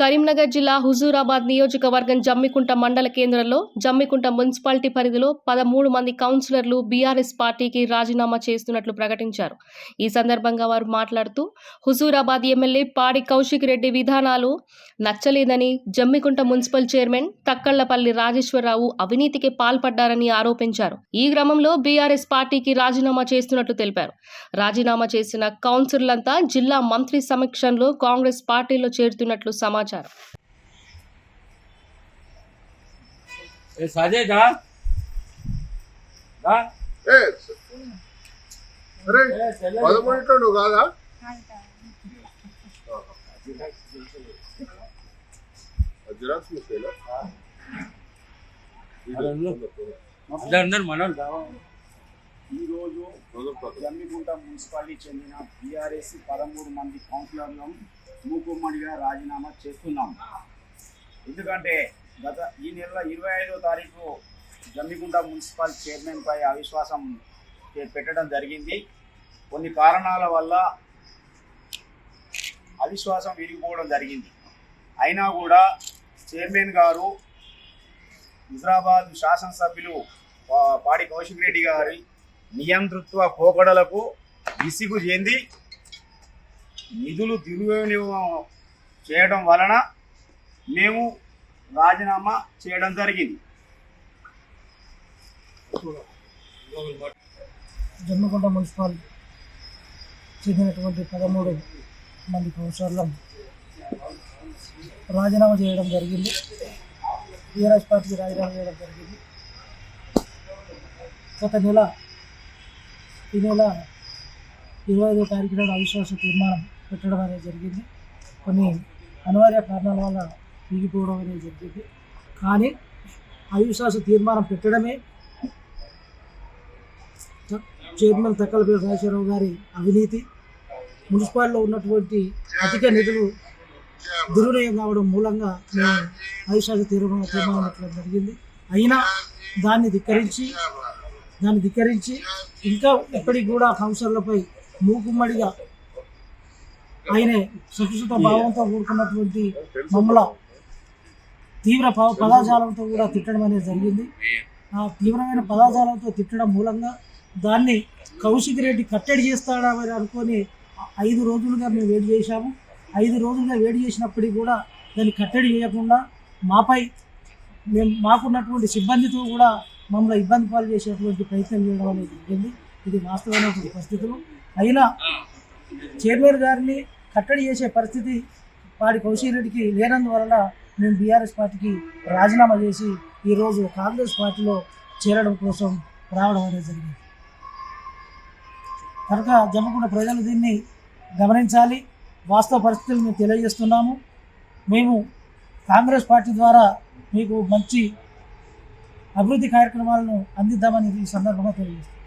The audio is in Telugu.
కరీంనగర్ జిల్లా హుజూరాబాద్ నియోజకవర్గం జమ్మికుంట మండల కేంద్రంలో జమ్మికుంట మున్సిపాలిటీ పరిధిలో పదమూడు మంది కౌన్సిలర్లు బీఆర్ఎస్ పార్టీకి రాజీనామా చేస్తున్నట్లు ప్రకటించారు. ఈ సందర్భంగా వారు మాట్లాడుతూ హుజూరాబాద్ ఎమ్మెల్యే పాడి కౌశిక్ రెడ్డి విధానాలు నచ్చలేదని జమ్మికుంట మున్సిపల్ చైర్మన్ తక్కళ్ళపల్లి రాజేశ్వరరావు అవినీతికి పాల్పడ్డారని ఆరోపించారు. ఈ క్రమంలో బీఆర్ఎస్ పార్టీకి రాజీనామా చేస్తున్నట్లు తెలిపారు. రాజీనామా చేసిన కౌన్సిలర్లంతా జిల్లా మంత్రి సమక్షంలో కాంగ్రెస్ పార్టీలో చేరుతున్నట్లు సమాచారం. అరే పదకొండింట్లో నువ్వు కాదా? జిరాక్స్ ఈరోజు. జమ్మికుంట మున్సిపాలిటీ చెందిన బీఆర్ఎస్ పదమూడు మంది కౌన్సిలర్లను మూకుమ్మడిగా రాజీనామా చేస్తున్నాం. ఎందుకంటే గత ఈ నెల ఇరవై ఐదో తారీఖు జమ్మిగుంట మున్సిపల్ చైర్మన్పై అవిశ్వాసం పెట్టడం జరిగింది. కొన్ని కారణాల వల్ల అవిశ్వాసం విరిగిపోవడం జరిగింది. అయినా కూడా చైర్మన్ గారు హుజరాబాద్ శాసనసభ్యులు పా- పాడి కౌశిక్ రెడ్డి గారి నియంతృత్వ పోకడలకు విసిగు చెంది నిధులు దుర్వినియోగం చేయడం వలన మేము రాజీనామా చేయడం జరిగింది. జమ్మకొండ మున్సిపల్ చెందినటువంటి పదమూడు మంది కౌన్సిలర్లను రాజీనామా చేయడం జరిగింది. టీఆర్ఎస్ పార్టీకి రాజీనామా చేయడం జరిగింది. గత నెల ఈ నెల ఇరవై ఐదో తారీఖు నాడు అవిశ్వాస తీర్మానం పెట్టడం అనేది జరిగింది. కొన్ని అనివార్య కారణాల వల్ల దిగిపోవడం అనేది జరిగింది. కానీ అవిశ్వాస తీర్మానం పెట్టడమే చైర్మన్ తక్కలపేట రాజశేఖరరావు గారి అవినీతి. మున్సిపాలిటీలో ఉన్నటువంటి అధిక నిధులు దుర్వినియోగం కావడం మూలంగా మేము అవిశ్వాస తీర్మానం తీర్మానం జరిగింది. అయినా దాన్ని ధిక్కరించి దాన్ని ధిక్కరించి ఇంకా ఇప్పటికి కూడా కౌన్సిలర్లపై మూకుమ్మడిగా ఆయనే సుఖసుత భావంతో కూడుకున్నటువంటి మమ్మల తీవ్ర ప- పదాజాలంతో కూడా తిట్టడం అనేది జరిగింది. ఆ తీవ్రమైన పదాజాలంతో తిట్టడం మూలంగా దాన్ని కౌశిక్ రెడ్డి కట్టడి చేస్తాడని అనుకొని ఐదు రోజులుగా మేము వేడి చేశాము. ఐదు రోజులుగా వేడి చేసినప్పటికీ కూడా దాన్ని కట్టడి చేయకుండా మాపై మేము మాకున్నటువంటి సిబ్బందితో కూడా మమ్మల్ని ఇబ్బంది పాలు చేసేటువంటి ప్రయత్నం చేయడం అనేది జరిగింది. ఇది వాస్తవమైనటువంటి పరిస్థితులు. అయినా చైర్మన్ గారిని కట్టడి చేసే పరిస్థితి వాడి కౌశిక్ లేనందువలన మేము బీఆర్ఎస్ పార్టీకి రాజీనామా చేసి ఈరోజు కాంగ్రెస్ పార్టీలో చేరడం కోసం రావడం అనేది జరిగింది. కనుక జమ్మకుండ ప్రజలు దీన్ని గమనించాలి. వాస్తవ పరిస్థితులు మేము తెలియజేస్తున్నాము. మేము కాంగ్రెస్ పార్టీ ద్వారా మీకు మంచి అభివృద్ధి కార్యక్రమాలను అందిద్దామని ఈ సందర్భంగా తెలియజేస్తాం